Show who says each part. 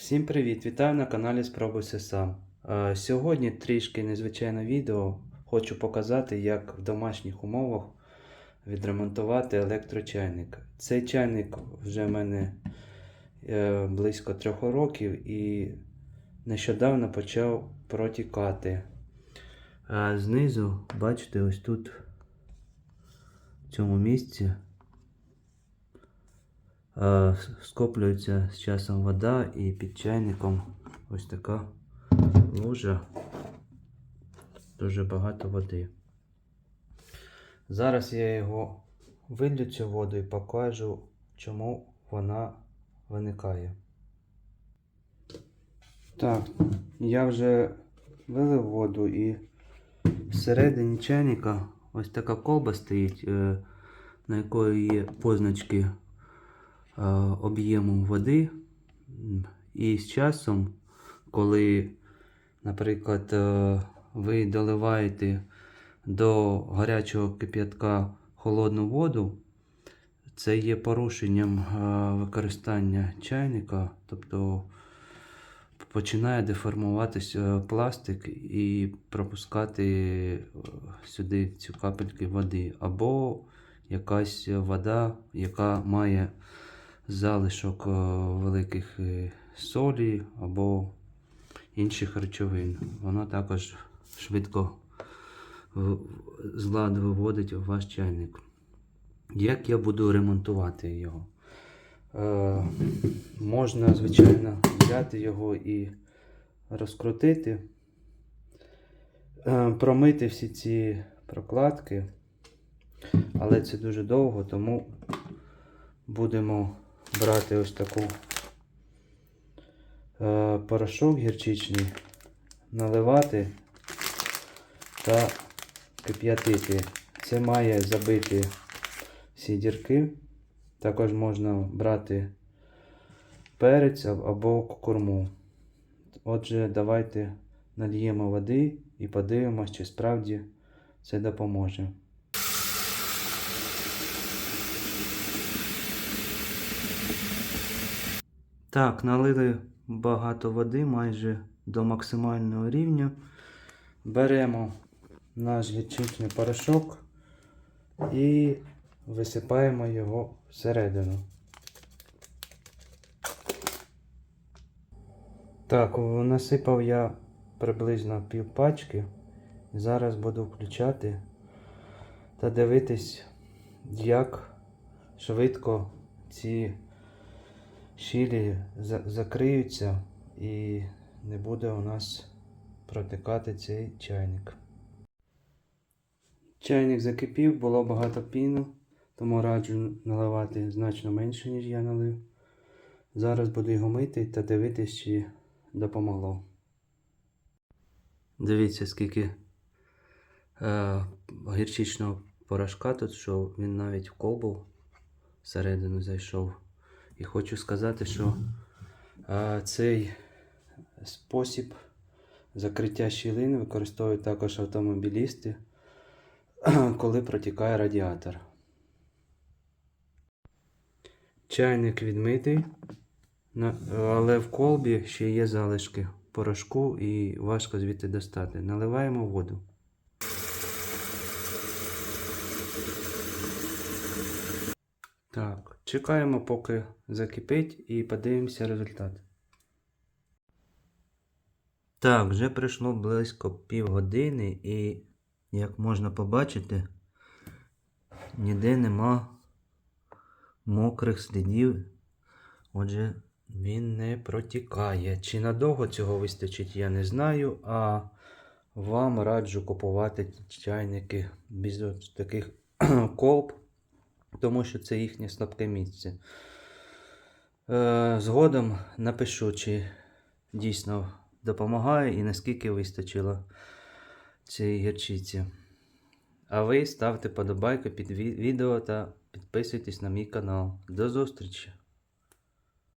Speaker 1: Всім привіт! Вітаю на каналі Спробуйся сам. Е, Сьогодні трішки незвичайне відео. Хочу показати, як в домашніх умовах відремонтувати електрочайник. Цей чайник вже в мене е, близько трьох років і нещодавно почав протікати. А знизу, бачите, ось тут в цьому місці Е, скоплюється з часом вода і під чайником ось така лужа, дуже багато води. Зараз я його вилью цю воду і покажу, чому вона виникає. Так, я вже вилив воду і всередині чайника ось така колба стоїть, е, на якої є позначки е, об'єму води. І з часом, коли, наприклад, е, ви доливаєте до гарячого кип'ятка холодну воду, це є порушенням е, використання чайника, тобто починає деформуватися пластик і пропускати сюди цю капельки води, або якась вода, яка має залишок е, великих е, солі або інших речовин. Воно також швидко з ладу виводить ваш чайник. Як я буду ремонтувати його? Е, можна, звичайно, взяти його і розкрутити, е, промити всі ці прокладки, але це дуже довго, тому будемо брати ось таку е, порошок гірчичний, наливати та кип'ятити. Це має забити всі дірки. Також можна брати перець або курму. Отже, давайте нальємо води і подивимось, чи справді це допоможе. Так, налили багато води майже до максимального рівня. Беремо наш гірчичний порошок і висипаємо його всередину. Так, насипав я приблизно пів пачки. Зараз буду включати та дивитись, як швидко ці щілі за- закриються і не буде у нас протикати цей чайник. Чайник закипів, було багато піну, тому раджу наливати значно менше, ніж я налив. Зараз буду його мити та дивитись, чи допомогло. Дивіться, скільки е, гірчичного порошка тут, що він навіть в колбу всередину зайшов. І хочу сказати, що е, цей спосіб закриття щілин використовують також автомобілісти, коли протікає радіатор. Чайник відмитий, але в колбі ще є залишки порошку і важко звідти достати. Наливаємо воду. Так, чекаємо, поки закипить, і подивимося результат. Так, вже пройшло близько півгодини, і, як можна побачити, ніде нема мокрих слідів. Отже, він не протікає. Чи надовго цього вистачить, я не знаю. А вам раджу купувати чайники без таких колб, тому що це їхнє слабке місце. Е, згодом напишу, чи дійсно допомагає і наскільки вистачило цієї гірчиці. А ви ставте подобайку під відео та підписуйтесь на мій канал. До зустрічі!